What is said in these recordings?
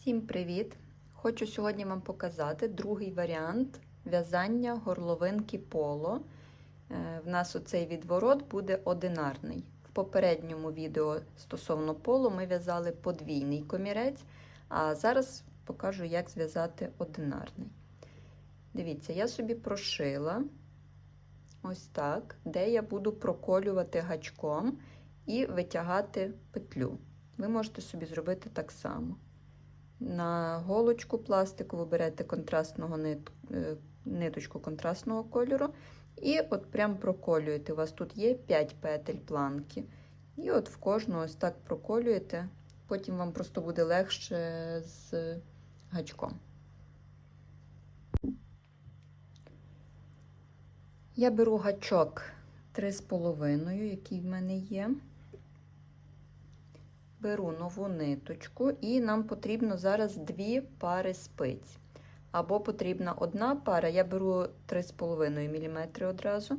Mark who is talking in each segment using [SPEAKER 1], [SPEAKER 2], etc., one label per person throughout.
[SPEAKER 1] Всім привіт! Хочу сьогодні вам показати другий варіант в'язання горловинки поло. Е, В нас оцей відворот буде одинарний. В попередньому відео стосовно поло ми в'язали подвійний комірець, а зараз покажу, як зв'язати одинарний. Дивіться, я собі прошила ось так, де я буду проколювати гачком і витягати петлю. Ви можете собі зробити так само. На голочку пластикову берете контрастного нит, е, ниточку контрастного кольору. І от прям проколюєте. У вас тут є 5 петель планки. І от в кожну ось так проколюєте. Потім вам просто буде легше з гачком. Я беру гачок 3,5, який в мене є. Беру нову ниточку, і нам потрібно зараз дві пари спиць. Або потрібна одна пара, я беру 3,5 мм одразу.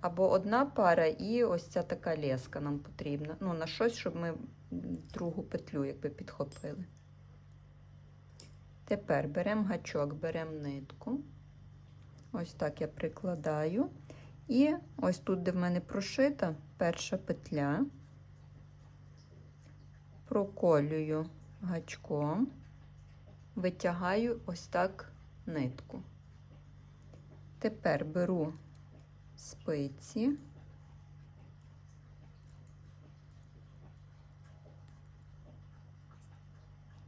[SPEAKER 1] Або одна пара, і ось ця така леска нам потрібна. Ну, на щось, щоб ми другу петлю якби підхопили. Тепер беремо гачок, беремо нитку. Ось так я прикладаю. І ось тут, де в мене прошита перша петля проколюю гачком, витягаю ось так нитку. Тепер беру спиці,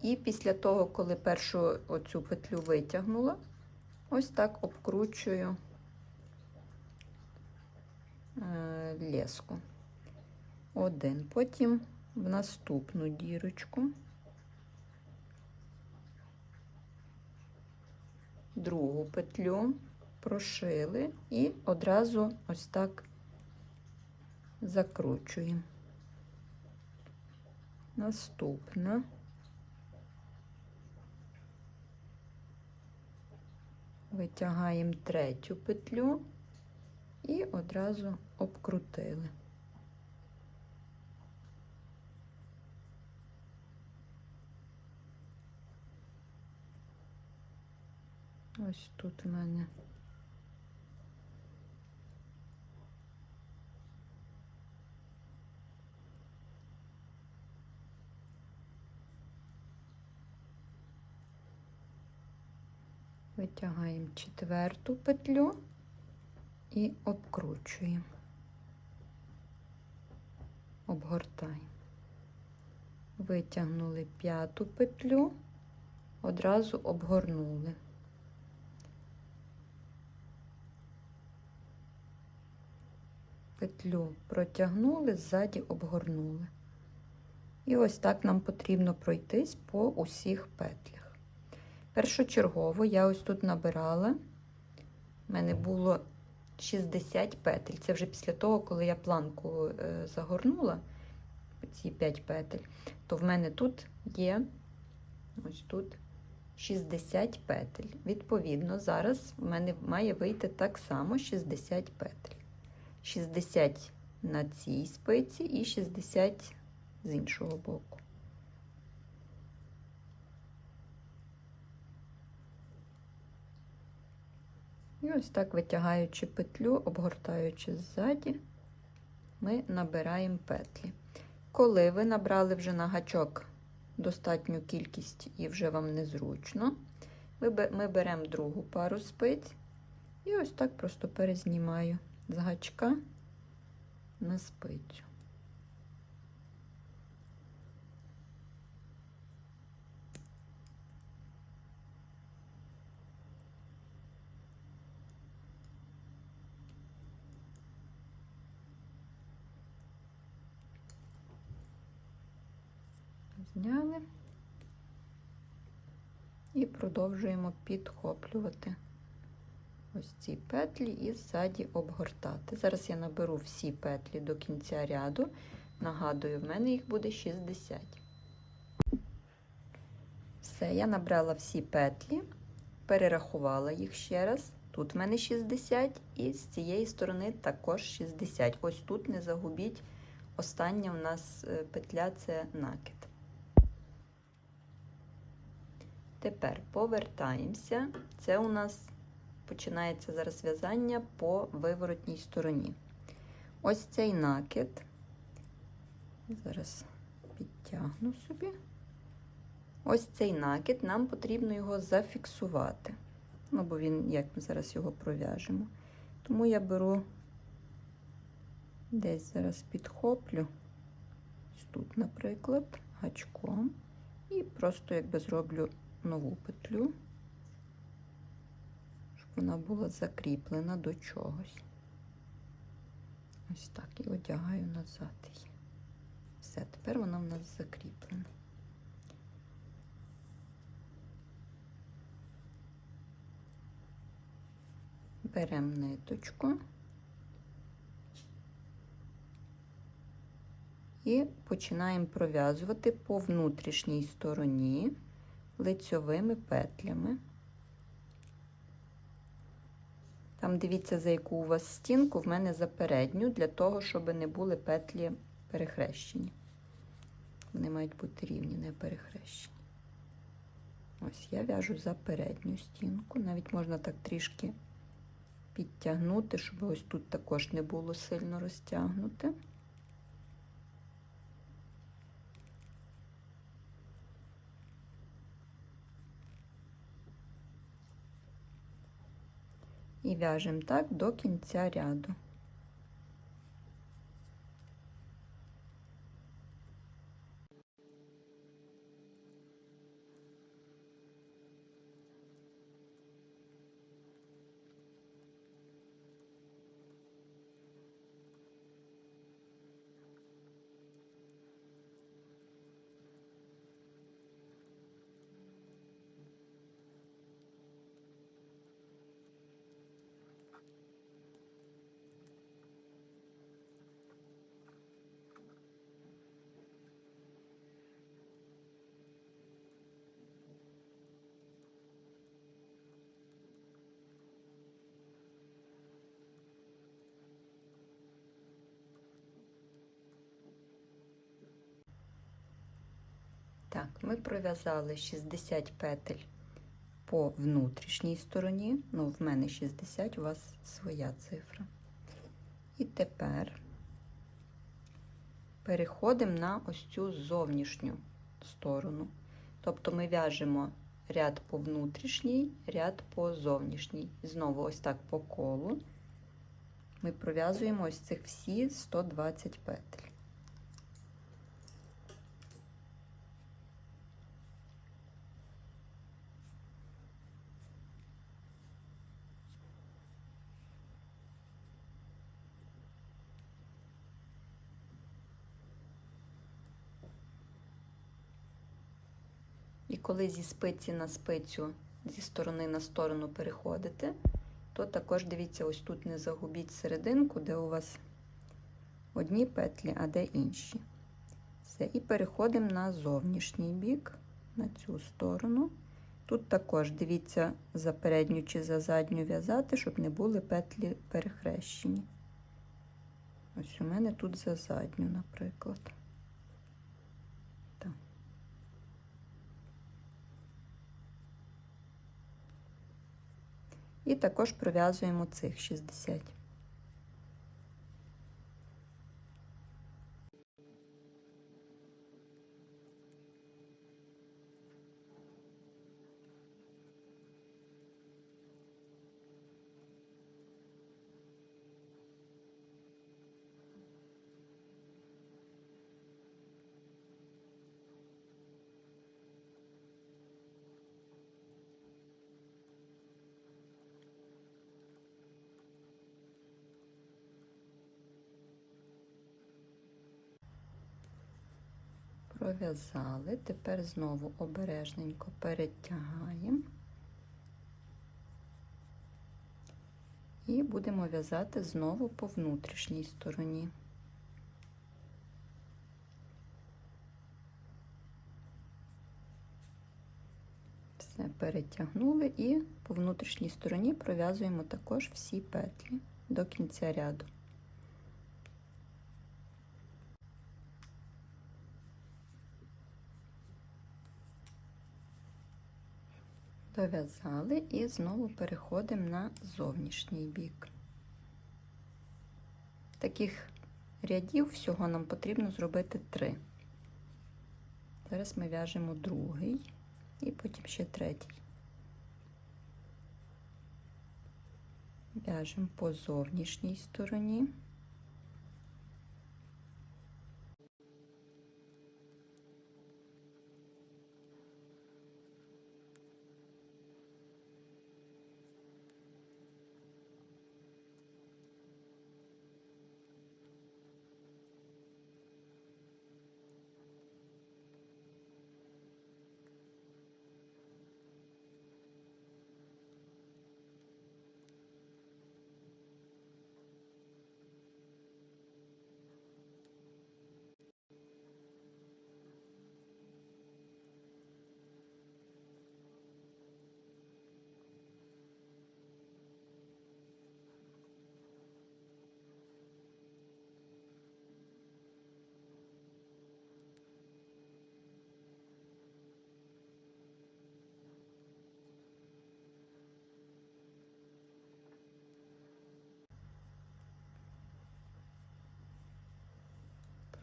[SPEAKER 1] і після того, коли першу оцю петлю витягнула, ось так обкручую леску. Один, потім в наступну дірочку, другу петлю прошили і одразу ось так закручуємо. Наступна. Витягаємо третю петлю і одразу обкрутили. Ось тут у мене. Витягаємо четверту петлю і обкручуємо, обгортаємо. Витягнули п'яту петлю, одразу обгорнули. Петлю протягнули, ззаді обгорнули. І ось так нам потрібно пройтись по усіх петлях. Першочергово я ось тут набирала, в мене було 60 петель. Це вже після того, коли я планку е, загорнула, ці 5 петель, то в мене тут є ось тут 60 петель. Відповідно, зараз в мене має вийти так само 60 петель. 60 на цій спиці і 60 з іншого боку. І ось так витягаючи петлю, обгортаючи ззаді, ми набираємо петлі. Коли ви набрали вже на гачок достатню кількість і вже вам незручно, ми беремо другу пару спиць і ось так просто перезнімаю з гачка на спицю. Зняли і продовжуємо підхоплювати ось ці петлі і ззаді обгортати. Зараз я наберу всі петлі до кінця ряду. Нагадую, в мене їх буде 60. Все, я набрала всі петлі, перерахувала їх ще раз. Тут в мене 60, і з цієї сторони також 60. Ось тут не загубіть. Остання у нас петля це накид. Тепер повертаємося. Це у нас починається зараз в'язання по виворотній стороні. Ось цей накид. Зараз підтягну собі. Ось цей накид, нам потрібно його зафіксувати. Ну, бо він, як ми зараз його пров'яжемо. Тому я беру десь зараз підхоплю, ось тут, наприклад, гачком, і просто якби зроблю нову петлю, вона була закріплена до чогось. Ось так і одягаю назад її. Все, тепер вона в нас закріплена. Беремо ниточку і починаємо пров'язувати по внутрішній стороні лицьовими петлями. Там дивіться, за яку у вас стінку, в мене за передню, для того, щоб не були петлі перехрещені. Вони мають бути рівні, не перехрещені. Ось я в'яжу за передню стінку. Навіть можна так трішки підтягнути, щоб ось тут також не було сильно розтягнути. І в'яжемо так до кінця ряду. Так, ми пров'язали 60 петель по внутрішній стороні. Ну, в мене 60, у вас своя цифра. І тепер переходимо на ось цю зовнішню сторону. Тобто ми в'яжемо ряд по внутрішній, ряд по зовнішній. Знову ось так по колу. Ми пров'язуємо ось цих всі 120 петель. І коли зі спиці на спицю, зі сторони на сторону переходите, то також дивіться, ось тут не загубіть серединку, де у вас одні петлі, а де інші. Все, і переходимо на зовнішній бік, на цю сторону. Тут також дивіться за передню чи за задню в'язати, щоб не були петлі перехрещені. Ось у мене тут за задню, наприклад. Так. І також пров'язуємо цих 60. Пров'язали, тепер знову обережненько перетягаємо і будемо в'язати знову по внутрішній стороні. Все перетягнули і по внутрішній стороні пров'язуємо також всі петлі до кінця ряду. Дов'язали і знову переходимо на зовнішній бік. Таких рядів всього нам потрібно зробити три. Зараз ми в'яжемо другий і потім ще третій. В'яжемо по зовнішній стороні.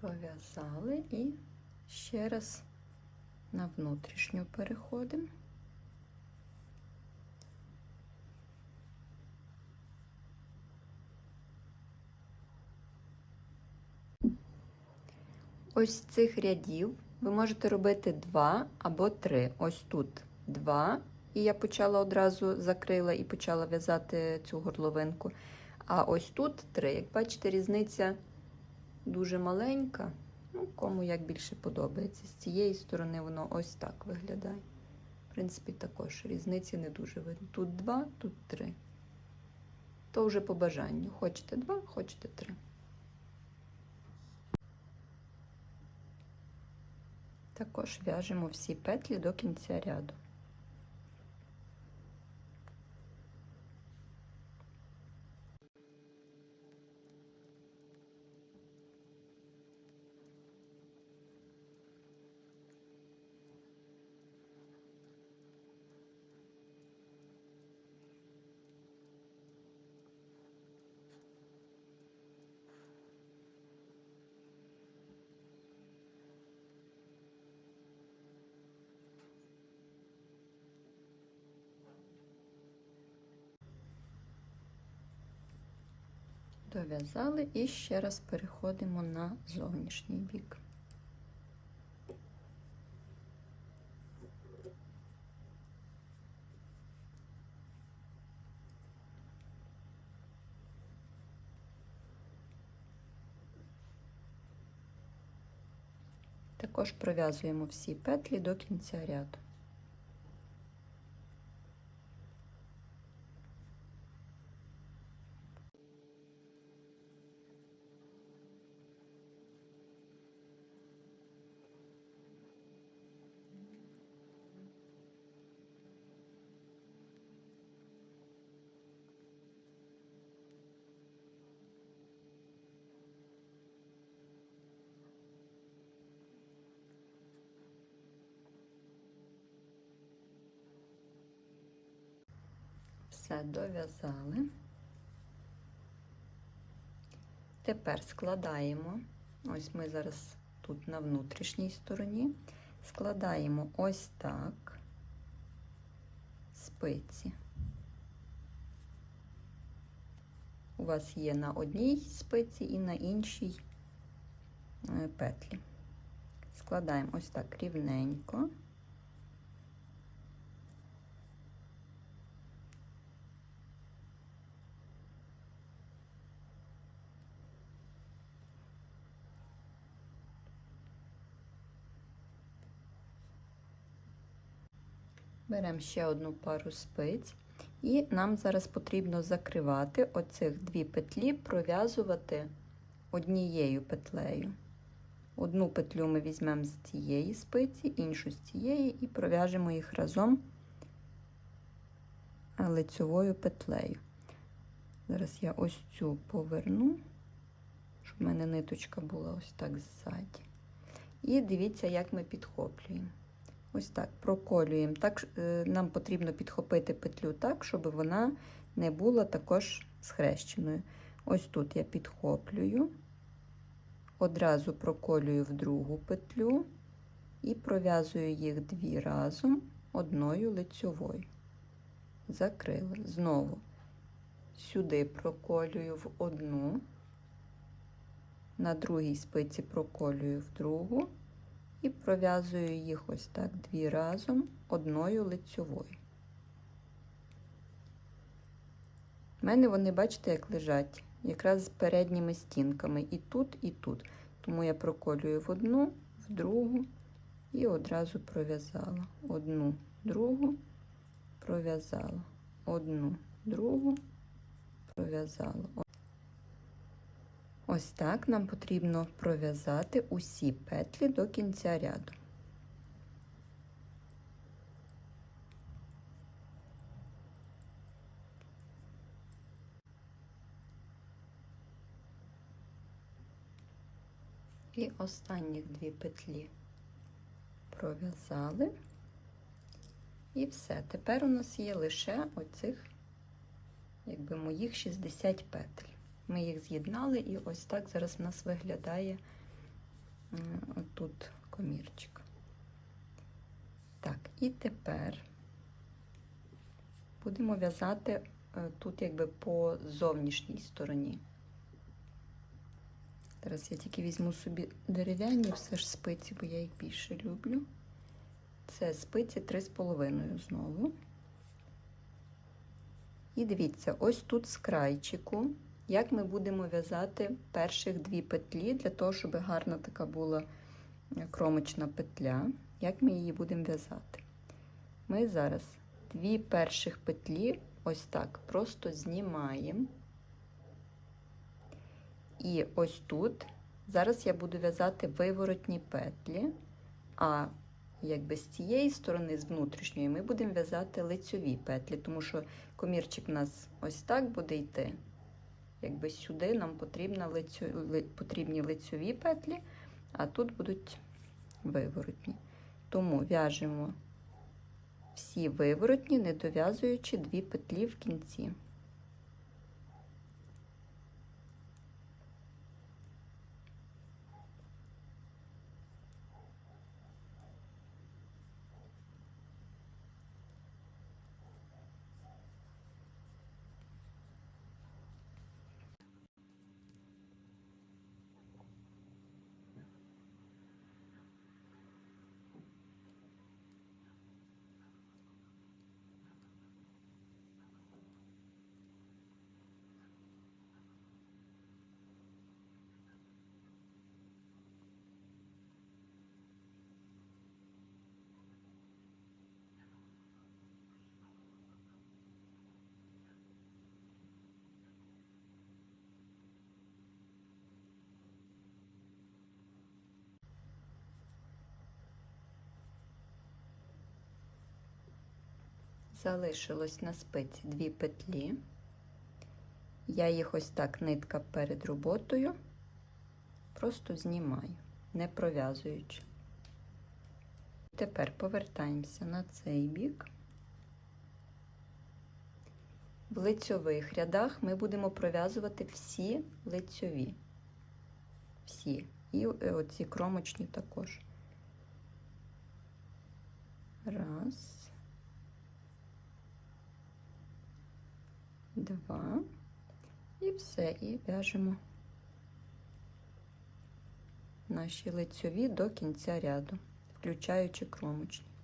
[SPEAKER 1] Пров'язали і ще раз на внутрішню переходимо. Ось цих рядів ви можете робити два або три. Ось тут два. І я почала одразу закрила і почала в'язати цю горловинку. А ось тут три. Як бачите, різниця дуже маленька. Ну, кому як більше подобається. З цієї сторони воно ось так виглядає. В принципі, також різниці не дуже видно. Тут два, тут три. То вже по бажанню. Хочете два, хочете три. Також в'яжемо всі петлі до кінця ряду. Дов'язали і ще раз переходимо на зовнішній бік. Також пров'язуємо всі петлі до кінця ряду. Все дов'язали. Тепер складаємо, ось ми зараз тут на внутрішній стороні, складаємо ось так спиці. У вас є на одній спиці і на іншій е, петлі. Складаємо ось так рівненько. Беремо ще одну пару спиць, і нам зараз потрібно закривати оцих дві петлі, пров'язувати однією петлею. Одну петлю ми візьмемо з цієї спиці, іншу з цієї, і пров'яжемо їх разом лицьовою петлею. Зараз я ось цю поверну, щоб в мене ниточка була ось так ззаді. І дивіться, як ми підхоплюємо. Ось так проколюємо. Так е, нам потрібно підхопити петлю так, щоб вона не була також схрещеною. Ось тут я підхоплюю, одразу проколюю в другу петлю і пров'язую їх дві разом одною лицьовою. Закрила. Знову сюди проколюю в одну, на другій спиці проколюю в другу і пров'язую їх ось так дві разом одною лицьовою. У мене вони, бачите, як лежать, якраз з передніми стінками і тут, і тут. Тому я проколюю в одну, в другу і одразу пров'язала. Одну, другу, пров'язала, одну, другу, пров'язала. Ось так нам потрібно пров'язати усі петлі до кінця ряду. І останніх дві петлі пров'язали. І все. Тепер у нас є лише оцих, якби моїх 60 петель. Ми їх з'єднали, і ось так зараз в нас виглядає тут комірчик. Так, і тепер будемо в'язати е, тут якби по зовнішній стороні. Зараз я тільки візьму собі дерев'яні все ж спиці, бо я їх більше люблю. Це спиці 3,5 знову. І дивіться, ось тут з крайчику, як ми будемо в'язати перших дві петлі, для того, щоб гарна така була кромочна петля, як ми її будемо в'язати. Ми зараз дві перших петлі ось так просто знімаємо. І ось тут, зараз я буду в'язати виворотні петлі, а якби з цієї сторони, з внутрішньої, ми будемо в'язати лицьові петлі, тому що комірчик у нас ось так буде йти. Якби сюди нам потрібна лицю, ли, потрібні лицьові петлі, а тут будуть виворотні. Тому в'яжемо всі виворотні, не дов'язуючи дві петлі в кінці. Залишилось на спиці дві петлі. Я їх ось так нитка перед роботою, просто знімаю, не пров'язуючи. Тепер повертаємося на цей бік. В лицьових рядах ми будемо пров'язувати всі лицьові. Всі. І оці кромочні також. Раз. Два. І все, і в'яжемо наші лицьові до кінця ряду, включаючи кромочні.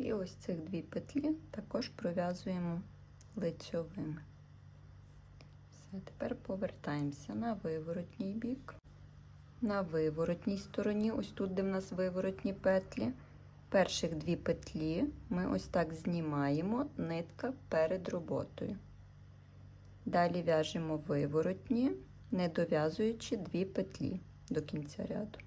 [SPEAKER 1] І ось цих дві петлі також пров'язуємо лицьовими. Все, тепер повертаємося на виворотній бік. На виворотній стороні, ось тут, де в нас виворотні петлі. Перших дві петлі ми ось так знімаємо нитка перед роботою. Далі в'яжемо виворотні, не дов'язуючи дві петлі до кінця ряду.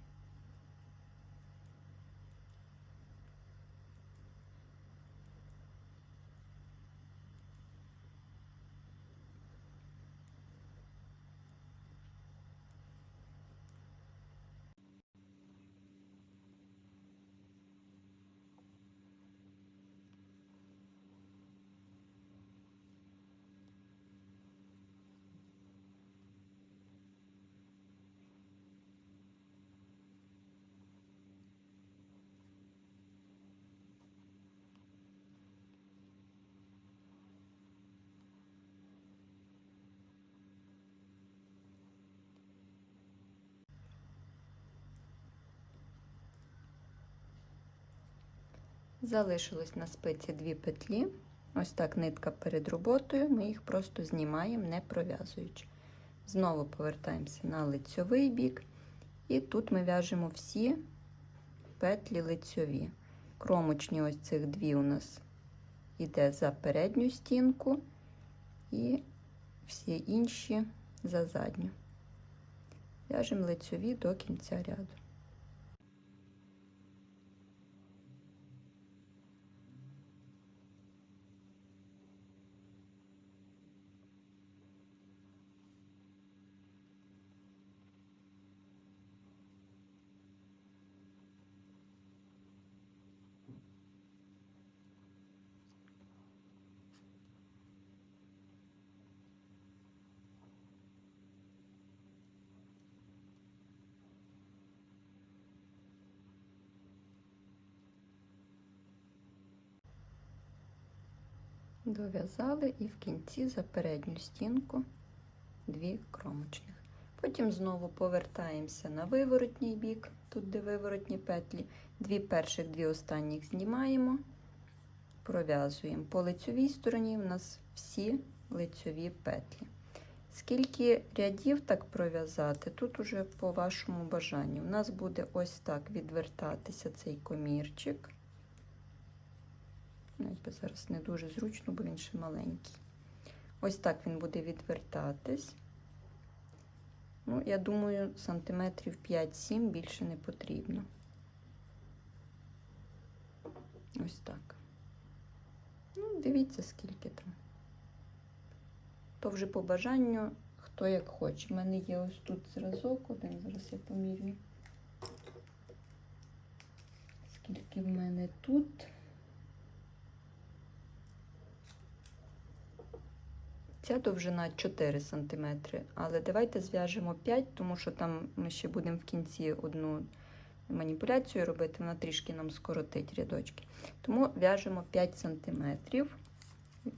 [SPEAKER 1] Залишилось на спиці дві петлі. Ось так нитка перед роботою, ми їх просто знімаємо, не пров'язуючи. Знову повертаємося на лицьовий бік, і тут ми в'яжемо всі петлі лицьові. Кромочні ось цих дві у нас йде за передню стінку, і всі інші за задню. В'яжемо лицьові до кінця ряду. Дов'язали і в кінці за передню стінку дві кромочних. Потім знову повертаємося на виворотній бік, тут де виворотні петлі. Дві перших, дві останніх знімаємо, пров'язуємо. По лицьовій стороні у нас всі лицьові петлі. Скільки рядів так пров'язати, тут уже по вашому бажанню. У нас буде ось так відвертатися цей комірчик. Ну, якби зараз не дуже зручно, бо він ще маленький. Ось так він буде відвертатись. Ну, я думаю, сантиметрів 5-7 більше не потрібно. Ось так. Ну, дивіться, скільки там. То вже по бажанню, хто як хоче. У мене є ось тут зразок один, зараз я помірюю. Скільки в мене тут? Ця довжина 4 см, але давайте зв'яжемо 5, тому що там ми ще будемо в кінці одну маніпуляцію робити, вона трішки нам скоротить рядочки. Тому в'яжемо 5 см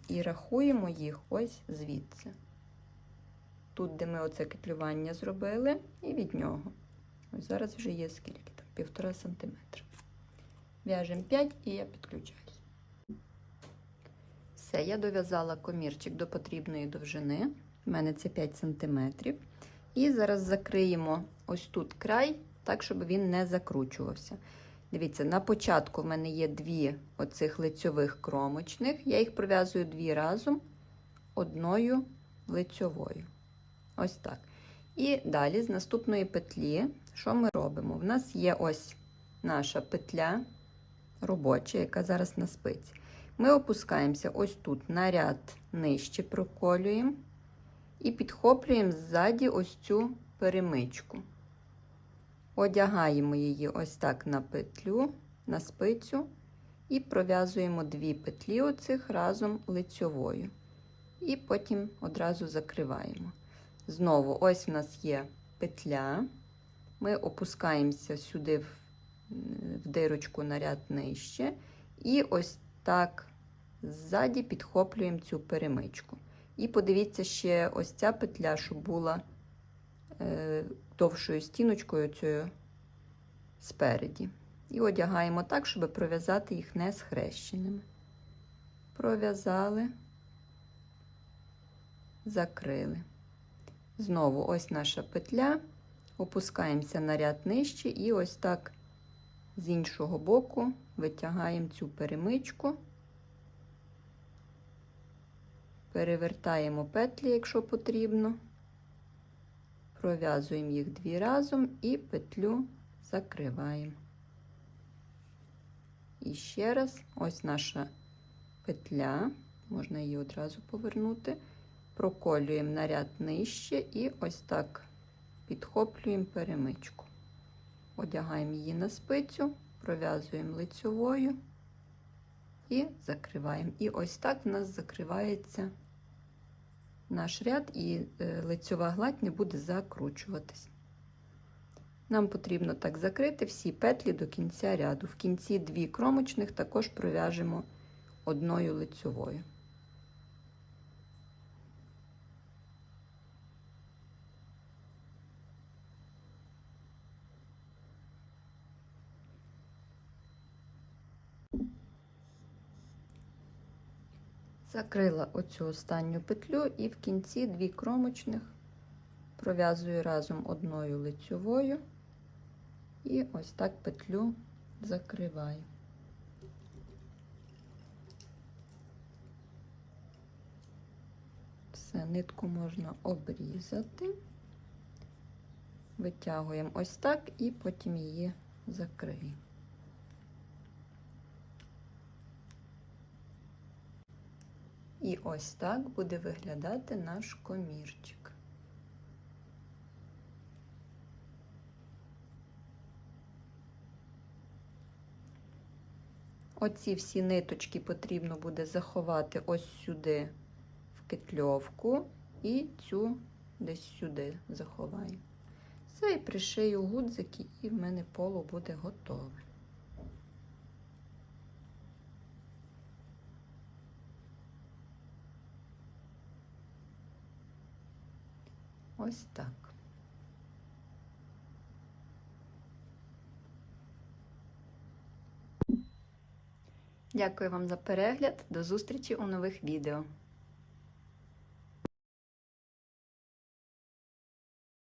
[SPEAKER 1] і рахуємо їх ось звідси. Тут, де ми оце кетлювання зробили, і від нього. Ось зараз вже є скільки там, 1,5 см. В'яжемо 5 і я підключаюсь. Все, я дов'язала комірчик до потрібної довжини. У мене це 5 см. І зараз закриємо ось тут край, так, щоб він не закручувався. Дивіться, на початку в мене є дві оцих лицьових кромочних. Я їх пров'язую дві разом одною лицьовою. Ось так. І далі з наступної петлі, що ми робимо? В нас є ось наша петля робоча, яка зараз на спиці. Ми опускаємося ось тут на ряд нижче проколюємо і підхоплюємо ззаді ось цю перемичку. Одягаємо її ось так на петлю, на спицю, і пров'язуємо дві петлі оцих разом лицьовою. І потім одразу закриваємо. Знову, ось у нас є петля. Ми опускаємося сюди в, в дирочку на ряд нижче. І ось так ззаді підхоплюємо цю перемичку. І подивіться ще ось ця петля, щоб була е, довшою стіночкою цією спереді. І одягаємо так, щоб пров'язати їх не схрещеними. Пров'язали, закрили. Знову ось наша петля, опускаємося на ряд нижче і ось так з іншого боку витягаємо цю перемичку, перевертаємо петлі, якщо потрібно, пров'язуємо їх дві разом і петлю закриваємо. І ще раз, ось наша петля, можна її одразу повернути, проколюємо на ряд нижче і ось так підхоплюємо перемичку. Одягаємо її на спицю, пров'язуємо лицьовою і закриваємо. І ось так в нас закривається наш ряд, і е, лицьова гладь не буде закручуватись. Нам потрібно так закрити всі петлі до кінця ряду. В кінці дві кромочних також пров'яжемо одною лицьовою. Закрила оцю останню петлю і в кінці дві кромочних пров'язую разом одною лицьовою і ось так петлю закриваю. Все, нитку можна обрізати, витягуємо ось так і потім її закриємо. І ось так буде виглядати наш комірчик. Оці всі ниточки потрібно буде заховати ось сюди в кетльовку і цю десь сюди заховаю. Все, і пришию гудзики, і в мене поло буде готове. Ось так. Дякую вам за перегляд. До зустрічі у нових відео.